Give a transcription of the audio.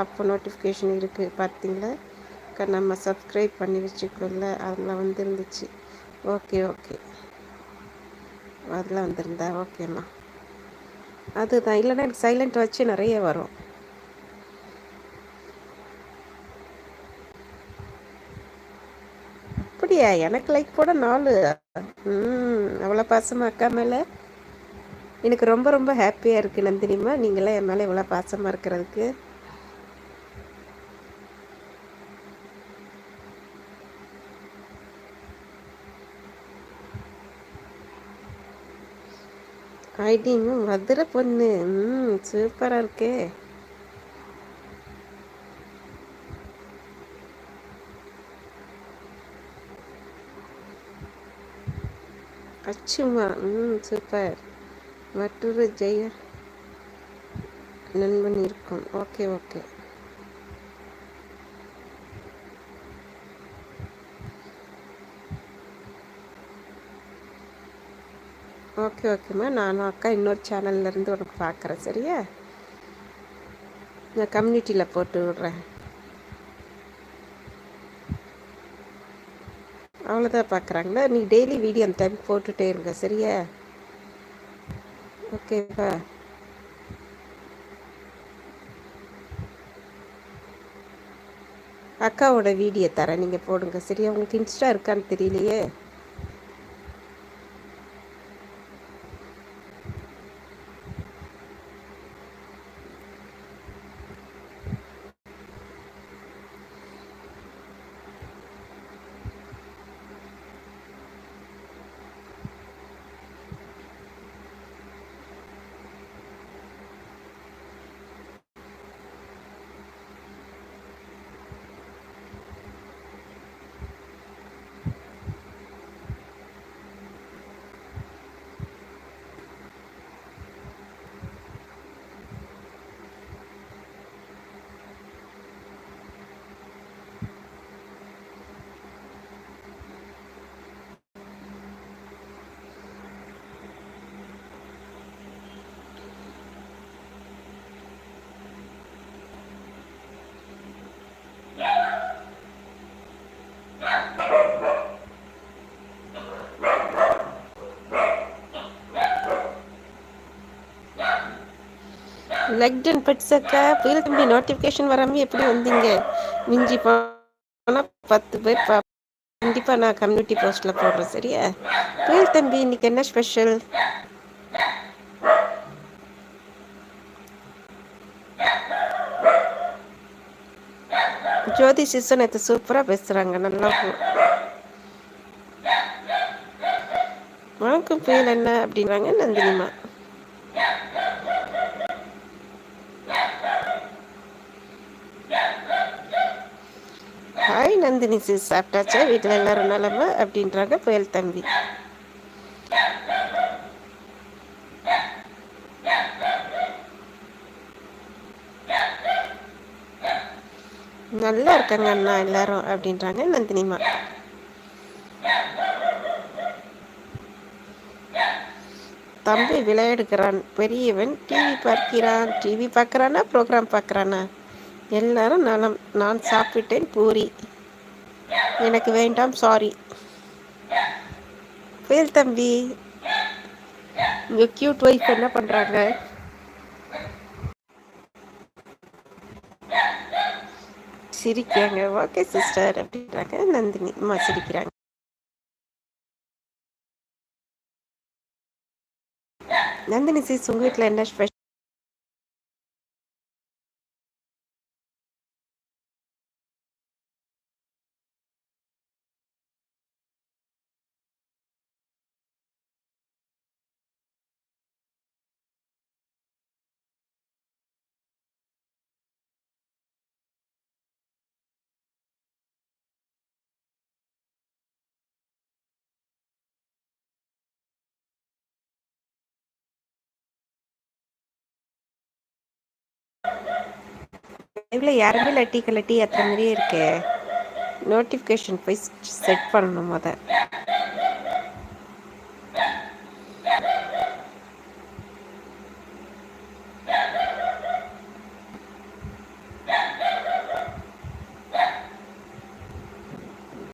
அப்போ நோட்டிஃபிகேஷன் இருக்குது பார்த்தீங்களா? நம்ம சப்ஸ்கிரைப் பண்ணி வச்சுக்கோங்கள அதில் வந்துருந்துச்சு. ஓகே ஓகே அதில் வந்திருந்தா ஓகேம்மா அதுதான். இல்லைன்னா எனக்கு சைலண்ட் வச்சு நிறைய வரும். அப்படியா? எனக்கு லைக் போட நாலு. ம் அவ்வளோ பாசமாக அக்கா மேலே? எனக்கு ரொம்ப ரொம்ப ஹாப்பியாக இருக்குது நந்தினிமா நீங்களாம் என் மேலே இவ்வளோ பாசமாக இருக்கிறதுக்கு. ஐடிங்க மதுரை பொண்ணு. ம் சூப்பராக இருக்கே. அச்சுமா ம் சூப்பர். மற்றொரு ஜெய நண்பன் இருக்கும். Okay okay. ஓகே ஓகேம்மா நானும் அக்கா இன்னொரு சேனல்லேருந்து உனக்கு பார்க்குறேன் சரியா? நான் கம்யூனிட்டியில் போட்டு விட்றேன். அவ்வளோதான் பார்க்குறாங்களா நீ டெய்லி வீடியோ அந்த டைம் போட்டுகிட்டே இருங்க சரியா? ஓகேப்பா அக்காவோட வீடியோ தரேன் நீங்கள் போடுங்க சரியா? உங்களுக்கு இன்ஸ்டா இருக்கான்னு தெரியலையே? லெக்ட் அண்ட் பெட்ஸக்கா புயல் தம்பி நோட்டிஃபிகேஷன் வராமல் எப்படி வந்தீங்க? மிஞ்சி போனால் பத்து பேர் பா கண்டிப்பாக நான் கம்யூனிட்டி போஸ்ட்டில் போடுறேன் சரியா? புயல் தம்பி இன்னைக்கு என்ன ஸ்பெஷல் ஜோதி சிசன் நேற்று சூப்பராக பேசுகிறாங்க நல்லா வணக்கம் புயல் என்ன அப்படின்றாங்க நந்தினிமா. ஹாய் நந்தினி சிஸ் சாப்பிட்டாச்சா? வீட்டில் எல்லாரும் நலமா? அப்படின்றாங்க புயல் தம்பி. நல்லா இருக்காங்க அண்ணா எல்லாரும் அப்படின்றாங்க நந்தினிமா தம்பி விளையாடுகிறான் பெரியவன். டிவி பார்க்கிறான் டிவி பார்க்குறானா ப்ரோக்ராம் பார்க்குறானா? எல்லாரும் நலம். நான் சாப்பிட்டேன் பூரி. எனக்கு வேண்டாம் சாரி புயல் தம்பி உங்கள் க்யூட் ஒய்ஃப் என்ன பண்ணுறாங்க சிரிக்காங்க ஓகே சிஸ்டர் அப்படின்றாங்க. நந்தினி அம்மா சிரிக்கிறாங்க. நந்தினி சிஸ் உங்கள் வீட்டில் என்ன ஸ்பெஷல் லைவ்ல யாருமே லட்டி கலட்டி ஏற்ற மாதிரியே இருக்கே. நோட்டிஃபிகேஷன் போய் செட் பண்ணணும் முத.